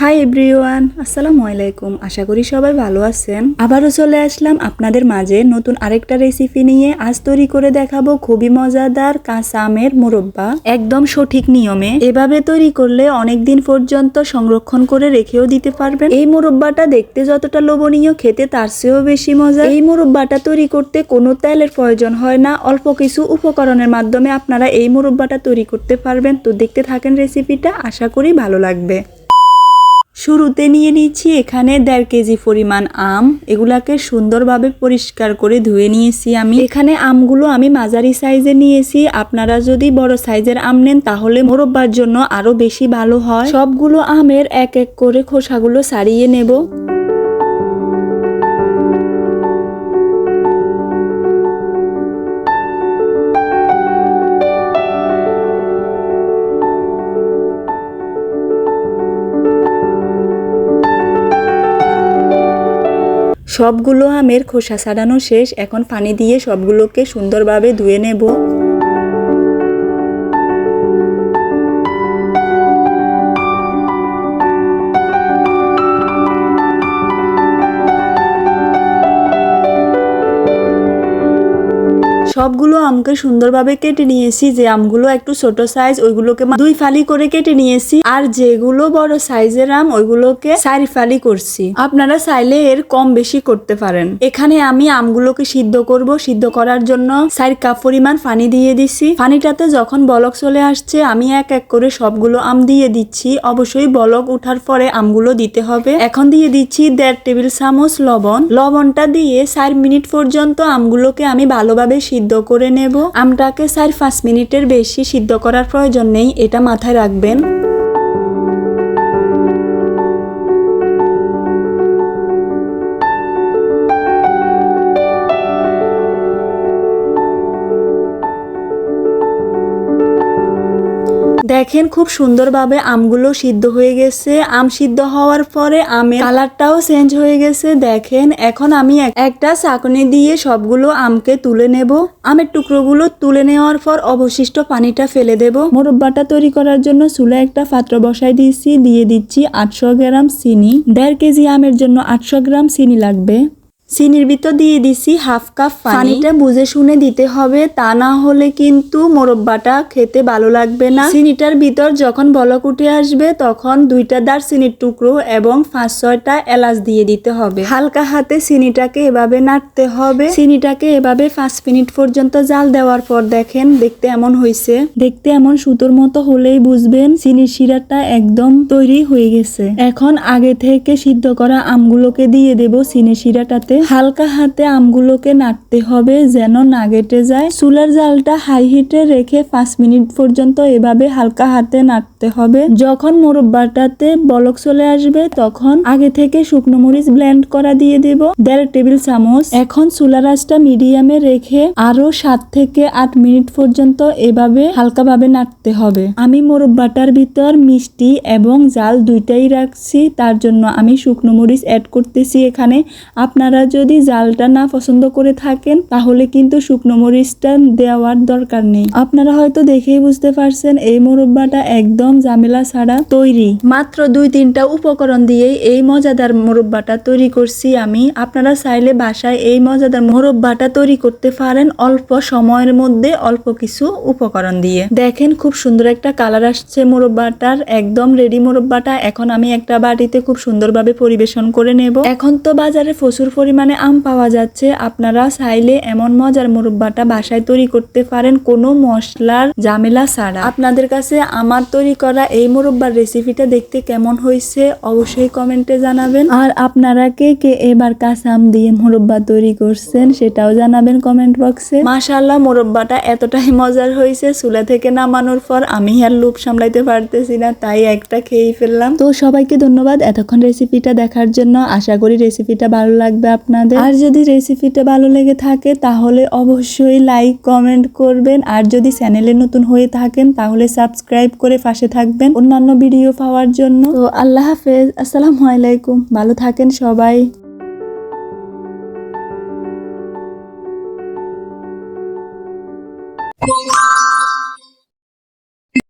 Hi everyone আসসালামু আলাইকুম। আশা করি সবাই ভালো আছেন। আবারও চলে আসলাম আপনাদের মাঝে নতুন আরেকটা রেসিপি নিয়ে। আজ তৈরি করে দেখাবো খুবই মজাদার কাঁচা আমের মোরব্বা। একদম সঠিক নিয়মে। এভাবে তৈরি করলে অনেক দিন পর্যন্ত সংরক্ষণ করে রেখেও দিতে পারবেন। এই মোরব্বাটা দেখতে যতটা লোভনীয়, খেতে তার চেয়েও বেশি মজা এই মোরব্বাটা তৈরি করতে কোনো তেলের প্রয়োজন হয় না। অল্প কিছু উপকরণের মাধ্যমে আপনারা এই মোরব্বাটা তৈরি করতে পারবেন। তো দেখতে থাকেন রেসিপিটা আশা করি ভালো লাগবে। শুরুতে নিয়ে নিচ্ছি এখানে দেড় কেজি পরিমাণ আম। এগুলাকে সুন্দরভাবে পরিষ্কার করে ধুয়ে নিয়েছি আমি। এখানে আমগুলো আমি মাঝারি সাইজে নিয়েছি। আপনারা যদি বড় সাইজের আম নেন, তাহলে মোরব্বার জন্য আরও বেশি ভালো হয়। সবগুলো আমের এক এক করে খোসাগুলো সারিয়ে নেব। সবগুলো আমের খোসা ছাড়ানো শেষ। এখন পানি দিয়ে সবগুলোকে সুন্দরভাবে ধুয়ে নেব। সবগুলো আমকে সুন্দরভাবে কেটে নিয়েছি। যে আমগুলো একটু ছোট সাইজ ওইগুলোকে দুই ফালি করে কেটে নিয়েছি। আর যেগুলো বড় সাইজের আম, ওইগুলোকে চারি ফালি করছি। আপনারা চাইলে এর কম বেশি করতে পারেন। এখানে আমি আমগুলোকে সিদ্ধ করব। সিদ্ধ করার জন্য চার কাপ পরিমাণ পানি দিয়ে দিছি। পানিটাতে যখন বলক চলে আসছে, আমি এক এক করে সবগুলো আম দিয়ে দিচ্ছি। অবশ্যই বলক উঠার পরে আমগুলো দিতে হবে। এখন দিয়ে দিচ্ছি দেড় টেবিল চামচ লবণ। লবণটা দিয়ে চার মিনিট পর্যন্ত আমগুলোকে আমি ভালোভাবে সিদ্ধ করে নেব। আমটাকে চার পাঁচ মিনিটের বেশি সিদ্ধ করার প্রয়োজন নেই এটা মাথায় রাখবেন। দেখেন খুব সুন্দরভাবে আমগুলো সিদ্ধ হয়ে গেছে। আম সিদ্ধ হওয়ার পরে আমের কালারটাও চেঞ্জ হয়ে গেছে। দেখেন, এখন আমি এক- একটা চাকনি দিয়ে সবগুলো আমকে তুলে নেব। আমের টুকরোগুলো তুলে নেওয়ার পর অবশিষ্ট পানিটা ফেলে দেব। মোরব্বাটা তৈরি করার জন্য চুলে একটা পাত্র বসাই দিয়েছি। দিয়ে দিচ্ছি আটশো গ্রাম চিনি। দেড় কেজি আমের জন্য আটশো গ্রাম চিনি লাগবে। চিনির ভিতর দিয়ে দিছি হাফ কাপ পানিটা বুঝে শুনে দিতে হবে তা না হলে কিন্তু মোরব্বাটা খেতে ভালো লাগবে না। চিনিটার ভিতর যখন বলক উঠে আসবে তখন দুইটা দার চিনির টুকরো এবং পাঁচ ছয়টা এলাচ দিয়ে দিতে হবে। হালকা হাতে চিনিটাকে এভাবে নাড়তে হবে। চিনিটাকে এভাবে পাঁচ মিনিট পর্যন্ত জাল দেওয়ার পর দেখেন দেখতে এমন হয়েছে দেখতে এমন সুতোর মতো হলেই বুঝবেন চিনির শিরাটা একদম তৈরি হয়ে গেছে। এখন আগে থেকে সিদ্ধ করা আমগুলোকে দিয়ে দেব চিনির শিরাটাতে। হালকা হাতে আমগুলোকে নাড়তে হবে যেন না গেটে যায়। চুলার জালটা হাই হিটে রেখে পাঁচ মিনিট পর্যন্ত এভাবে হালকা হাতে নাড়তে হবে। যখন মোরব্বাটাতে বলক চলে আসবে, তখন আগে থেকে শুকনো মরিচ ব্লেন্ড করা দিয়ে দেব। দেড় টেবিল চামচ। এখন চুলার আঁচটা মিডিয়ামে রেখে আরও সাত থেকে আট মিনিট পর্যন্ত এভাবে হালকাভাবে নাড়তে হবে। আমি মোরব্বাটার ভিতর মিষ্টি এবং জাল দুইটাই রাখছি, তার জন্য আমি শুকনো মরিচ অ্যাড করতেছি এখানে। আপনারা যদি জালটা না পছন্দ করে থাকেন, তাহলে কিন্তু শুকনো মরিচটা দেওয়ার দরকার নেই। আপনারা হয়তো দেখেই বুঝতে পারছেন, এই মোরব্বাটা একদম ঝামেলা ছাড়া তৈরি। মাত্র দুই তিনটা উপকরণ দিয়েই এই মজাদার মোরব্বাটা তৈরি করছি আমি। আপনারা চাইলে বাসায় এই মজাদার মোরব্বাটা তৈরি করতে পারেন অল্প সময়ের মধ্যে অল্প কিছু উপকরণ দিয়ে। দেখেন খুব সুন্দর একটা কালার আসছে মোরব্বাটার, একদম রেডি মোরব্বাটা। এখন আমি একটা বাটিতে খুব সুন্দরভাবে পরিবেশন করে নেব। এখন তো বাজারে প্রচুর পরিমাণে আম পাওয়া যাচ্ছে। আপনারা চাইলে এমন মজার মুরব্বাটা বাসায় তৈরি করতে পারেন কোনো মশলার ঝামেলা ছাড়া। আপনাদের কাছে আমার তৈরি করা এই মুরব্বার রেসিপিটা দেখতে কেমন হয়েছে অবশ্যই কমেন্টে জানাবেন। আর আপনারা কে কে এবার কাঁচা আম দিয়ে মুরব্বা তৈরি করছেন সেটাও জানাবেন কমেন্ট বক্সে। মাশাল্লাহ মুরব্বাটা এতটাই মজার হয়েছে, চুলা থেকে নামানোর পর আমি আর লুপ সামলাইতে পারতেছি না, তাই একটা খেয়েই ফেললাম। তো সবাইকে ধন্যবাদ এতক্ষণ রেসিপিটা দেখার জন্য। আশা করি রেসিপিটা ভালো লাগবে আপনাদের। আর যদি রেসিপিটা ভালো লেগে থাকে তাহলে অবশ্যই লাইক কমেন্ট করবেন। আর যদি চ্যানেলে নতুন হয়ে থাকেন তাহলে সাবস্ক্রাইব করে পাশে থাকবেন অন্যান্য ভিডিও পাওয়ার জন্য। তো আল্লাহ হাফেজ আসসালামু আলাইকুম। ভালো থাকেন সবাই।